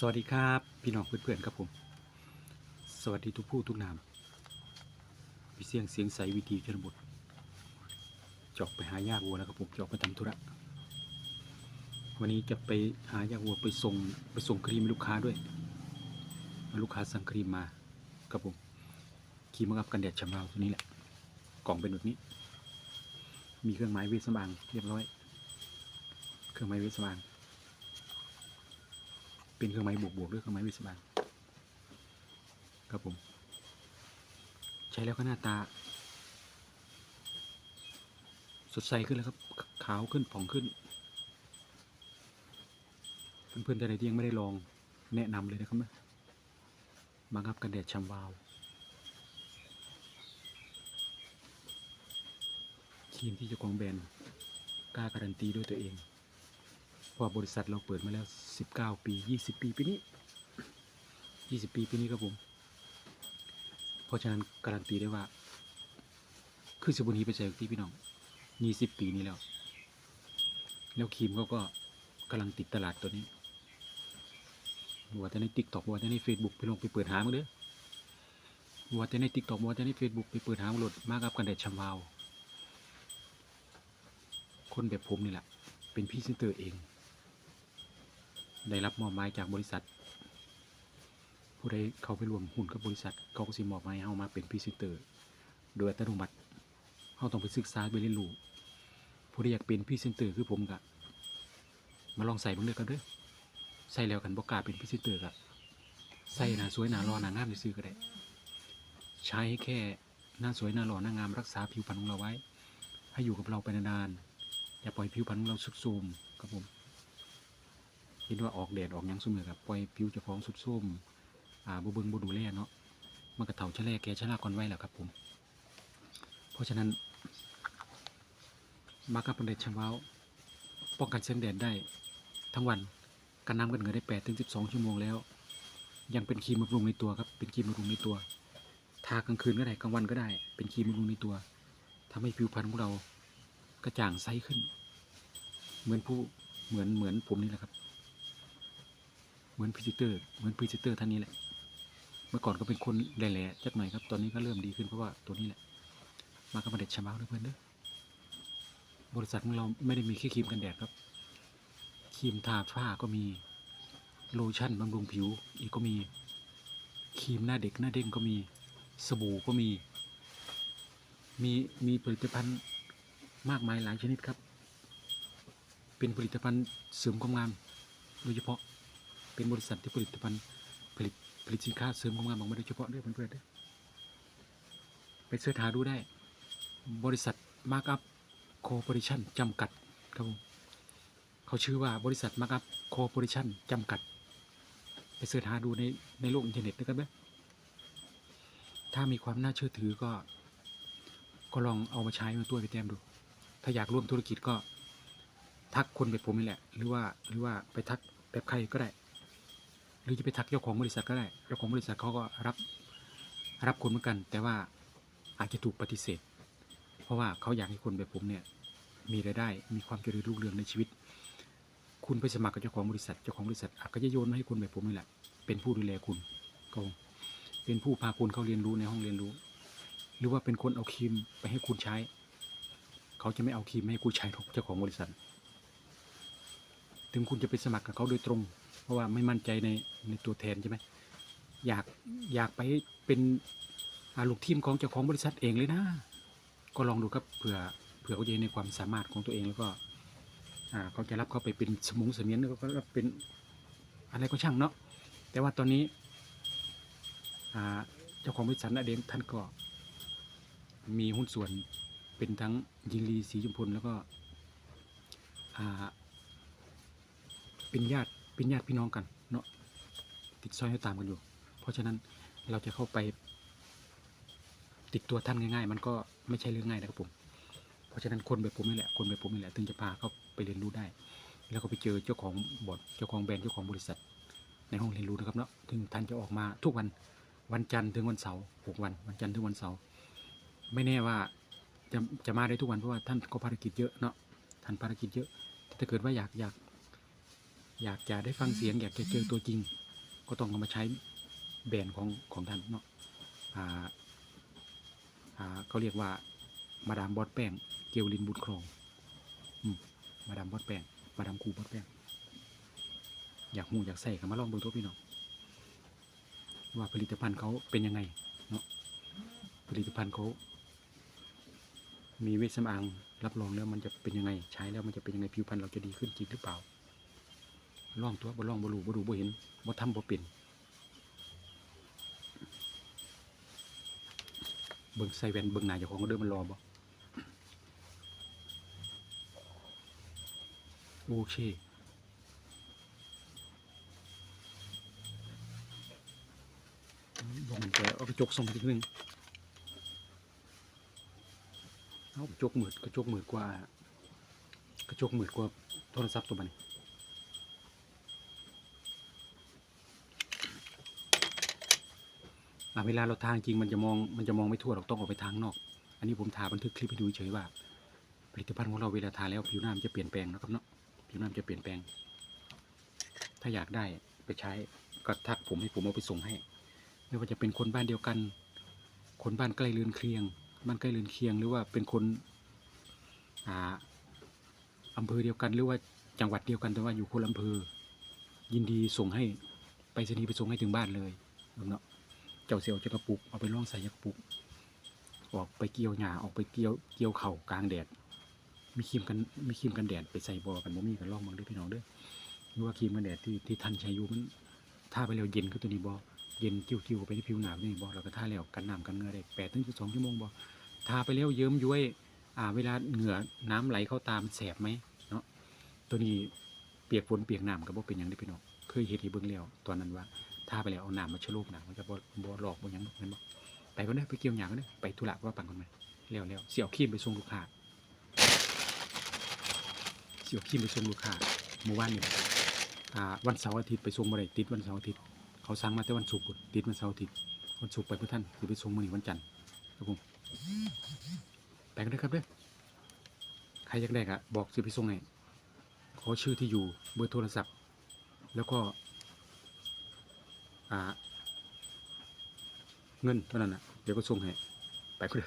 สวัสดีครับพี่น้องเพื่อนๆครับผม สวัสดีทุกผู้ทุกนามพี่เสียงเสียงใสวิธีชนบทจอกไปหายาวัวแล้วครับผมจอกไปทำธุระวันนี้จะไปหายาวัวไปส่งไปส่งครีมให้ลูกค้าด้วย ลูกค้าสั่งครีมมาครับผมครีมมากับกันแดดชำเราตัวนี้แหละกล่องเป็นแบบนี้ มีเครื่องหมายเวชสำอางเรียบร้อย เครื่องหมายเวชสำอาง เป็นเครื่องไม้บวกบวกๆด้วยเครื่องไม้วิศวางครับผม ใช้แล้วก็หน้าตา สดใสขึ้นแล้วครับ ขาวขึ้นผ่องขึ้น เพื่อนๆท่านใดที่ยังไม่ได้ลองแนะนำเลยนะครับนะมางับกันแดดชัมวาวครีมที่เจ้าของแบรนด์กล้าการันตีด้วยตัวเอง เพราะว่าบริษัทเราเปิดมาแล้ว 19 ปี 20 ปีปีนี้ 20 ปีปีนี้ครับผม เพราะฉะนั้นการันตีได้ว่า คือสบุนีไปใส่ที่พี่น้อง 20 ปีนี้แล้ว แล้วครีมเขาก็กำลังติดตลาดตัวนี้ว่าแต่ในติ๊กต็อกว่าแต่ในเฟซบุ๊กไปลงไปเปิดหามาเด้อว่าแต่ในติ๊กต็อกว่าแต่ในเฟซบุ๊กไปเปิดหามาหลดมากับกันแดดชัมวาว คนแบบผมนี่แหละ เป็นพรี่เซนเตอร์เอง ได้รับมอบหมายจากบริษัท ผู้ใดเขาไปรวมหุ้นกับบริษัทเขาก็สิมอบหมายเฮามาเป็นพรีเซนเตอร์ โดยอัตโนมัติเฮาต้องไปศึกษาไปเรียนรู้ผู้ใดอยากเป็นพรีเซนเตอร์คือผมกะมาลองใส่เบิ่งเด้อครับเด้อใส่แล้วกันบ่กล้าเป็นพรีเซนเตอร์กะใส่หน้าสวยหน้ารอหน้างามซื่อๆก็ได้ ใช้แค่หน้าสวยหน้าหล่อหน้างามรักษาผิวพรรณของเราไว้ ให้อยู่กับเราไปนานๆอย่าปล่อยผิวพรรณของเราสุดโทรมครับผม เห็นว่าออกแดดออกยังซุมือครับปล่อยผิวเจะฟ้าของสุดส้มอ่าบ่เบิงบ่ดูแลเนาะมันก็เฒ่าชะแลแกชะลาก่อนไว้แล้วครับผม เพราะฉะนั้นมากับประเด็ดชำว้าป้องกันแสงแดดได้ทั้งวันกันน้ำกันเหงื่อได้8ถึง12 ชั่วโมงแล้ว ยังเป็นครีมบำรุงในตัวครับเป็นครีมบำรุงในตัวทากลางคืนก็ได้กลางวันก็ได้ เป็นครีมบำรุงในตัวทำให้ผิวพรรณของเรากระจ่างใสขึ้น เหมือนผู้เหมือนเหมือนผมนี่แหละครับ เหมือนพรีเซนเตอร์ เหมือนพรีเซนเตอร์ท่านนี้แหละ เมื่อก่อนก็เป็นคนแหล่ๆจักหน่อยครับ ตอนนี้ก็เริ่มดีขึ้นเพราะว่าตัวนี้แหละ มากับมาเด็ดชาบ้าด้วยเพื่อนเด้อบริษัทของเราไม่ได้มีแค่ครีมกันแดดครับ ครีมทาฝ้าก็มี โลชั่นบำรุงผิว อีกก็มี ครีมหน้าเด็กหน้าเด้งก็มี สบู่ก็มี มีมีผลิตภัณฑ์มากมายหลายชนิดครับ เป็นผลิตภัณฑ์เสริมความงามโดยเฉพาะ เป็นบริษัทที่ผลิตภัณฑ์ผลิตผลิตสินค้าเสริมความงามออกมาโดยเฉพาะด้วยเพื่อนๆด้วยไปเสิร์ชหาดูได้ บริษัทมาร์กอัพคอร์ปอเรชั่นจำกัดครับผมเขาชื่อว่าบริษัทมาร์กอัพคอร์ปอเรชั่นจำกัด ไปเสิร์ชหาดูในในโลกอินเทอร์เน็ตนะครับนะถ้ามีความน่าเชื่อถือก็ก็ลองเอามาใช้มาตัวไปแต้มดู ถ้าอยากร่วมธุรกิจก็ทักคนแบบผมนี่แหละ หรือว่าหรือว่าไปทักแบบใครก็ได้ หรือจะไปทักเจ้าของบริษัทก็ได้ เจ้าของบริษัทเขาก็รับรับคนเหมือนกัน แต่ว่าอาจจะถูกปฏิเสธ เพราะว่าเขาอยากให้คนแบบผมเนี่ยมีรายได้มีความเจริญรุ่งเรืองในชีวิต คุณไปสมัครกับเจ้าของบริษัท เจ้าของบริษัทอาจจะโยนมาให้คนแบบผมนี่แหละ เป็นผู้ดูแลคุณก็เป็นผู้พาคุณเข้าเรียนรู้ในห้องเรียนรู้ หรือว่าเป็นคนเอาครีมไปให้คุณใช้ เขาจะไม่เอาครีมมาให้คุณใช้หรอกเจ้าของบริษัท ถึงคุณจะไปสมัครกับเขาโดยตรง เพราะว่าไม่มั่นใจในในตัวแทนใช่ไหมอยากอยากไปเป็นอาลูกทีมของเจ้าของบริษัทเองเลยนะ ก็ลองดูครับเผื่อเผื่อเขาจะในความสามารถของตัวเองแล้วก็อาเขาจะรับเขาไปเป็นสมุงเสมียนแล้วก็รับเป็นอะไรก็ช่างเนาะแต่ว่าตอนนี้อาเจ้าของบริษัทนะเดนท่านก็มีหุ้นส่วนเป็นทั้งยิงลีสีจุมพลแล้วก็อาเป็นญาติ เป็นญาติพี่น้องกันเนาะติดซอยให้ตามกันอยู่ เพราะฉะนั้นเราจะเข้าไป ติดตัวท่านง่าย ๆ มันก็ไม่ใช่เรื่องง่ายนะครับผมเพราะฉะนั้นคนแบบผมนี่แหละคนแบบผมนี่แหละถึงจะพาเขาไปเรียนรู้ได้ แล้วก็ไปเจอเจ้าของบอร์ดเจ้าของแบรนด์เจ้าของบริษัท ในห้องเรียนรู้นะครับเนาะถึงท่านจะออกมาทุกวันวันจันทร์ถึงวันเสาร์หกวันวันจันทร์ถึงวันเสาร์ไม่แน่ว่าจะจะมาได้ทุกวันเพราะว่าท่านก็ภารกิจเยอะเนาะท่านภารกิจเยอะถ้าเกิดว่าอยากอยาก อยากจะได้ฟังเสียง อยากจะเจอตัวจริง ก็ต้องเอามาใช้แบรนด์ของของท่านเนาะอ่าอ่าเขาเรียกว่ามาดามบอสแป้งเกลลินบุญครองอืมมาดามบอสแป้งมาดามครูบอสแป้งอยากหูอยากใส่ก็มาลองเบิ่งตัวพี่น้องว่าผลิตภัณฑ์เขาเป็นยังไงเนาะผลิตภัณฑ์เขามีเวชสำอางรับรองแล้วมันจะเป็นยังไง ใช้แล้วมันจะเป็นยังไงผิวพรรณเราจะดีขึ้นจริงหรือเปล่า ลองตัวบ่ลองบ่รู้บ่ดูบ่เห็นบ่ทำบ่เป็นเบิ่งใส่แว่นเบิ่งหน้าเจ้าของก็เดินมันรอบ่โอเคลองมันไปเอากระจกส่องไปทีนึงเอากระจกหมืดกระจกหมืดกว่ากระจกหมืดกว่าโทรศัพท์ตัวมัน อะเวลาเราทางจริงมันจะมองมันจะมองไม่ทั่วหรอกต้องออกไปทางนอก อันนี้ผมถ่ายบันทึกคลิปให้ดูเฉยว่า ผลิตภัณฑ์ของเราเวลาทาแล้วผิวหน้ามันจะเปลี่ยนแปลงนะครับเนาะผิวหน้ามันจะเปลี่ยนแปลง ถ้าอยากได้ไปใช้ก็ทักผมให้ผมเอาไปส่งให้ ไม่ว่าจะเป็นคนบ้านเดียวกัน คนบ้านใกล้เรือนเคียง บ้านใกล้เรือนเคียง หรือว่าเป็นคนอ่าอำเภอเดียวกันหรือว่าจังหวัดเดียวกันแต่ว่าอยู่คนละอำเภอ ยินดีส่งให้ไปรษณีไปส่งให้ถึงบ้านเลยเนาะ เจ้าเสียวจะกระปุกเอาไปล่องใส่กระปุก ออกไปเกี่ยวหญ้าออกไปเกี่ยวเกี่ยวเข่ากลางแดด มีครีมกันมีครีมกันแดดไปใส่บอกันบ่มีกันล่องเบางด้วยพี่น้องด้อหรือว่าครีมกันแดดที่ที่ท่านใช้อยู่มันถ้าไปแล้วเย็นก็ตัวนี้บอเย็นกิ้วๆไปที่ผิวหนานี่บอแล้วก็ท่าแล้วกันน้ำกันเหงื่อได้แปดถึงสิบสองชั่วโมงบอทาไปแล้วเยิ้มย้วยอ่าเวลาเหงื่อน้ำไหลเข้าตามแสบไหมเนาะตัวนี้เปียกฝนเปียกน้ำก็บ่เป็นหยังได้พี่น้องเคยเห็นที่เบิ่งแล้วตอนนั้นว่า ทาไปแล้วเอาหน้ำมาชะโลกหนังมันจะบ่บ่หลอกบ่หยังแม่นบ่ไปก็ได้ไปเกี่ยวหยางก็ได้ไปธุระว่าปังกันไหมแล้วแล้วเสี่ยวครีมไปส่งลูกค้าเสี่ยวครีมไปส่งลูกค้าเมื่อวานนี่อ่าวันเสาร์อาทิตย์ไปส่งบ่ได้ติดวันเสาร์อาทิตย์เขาสั่งมาแต่วันศุกร์ติดวันเสาร์อาทิตย์วันศุกร์ไปเพื่อท่านคือไปส่งมื้อนี้วันจันทร์ครับผมไปกันเด้ครับเด้อใครอยากได้ก็บอกสิไปส่งให้ขอชื่อที่อยู่เบอร์โทรศัพท์ แล้วก็ อ่า เงินเท่านั้นน่ะเดี๋ยวก็ส่งให้ไปก็ได้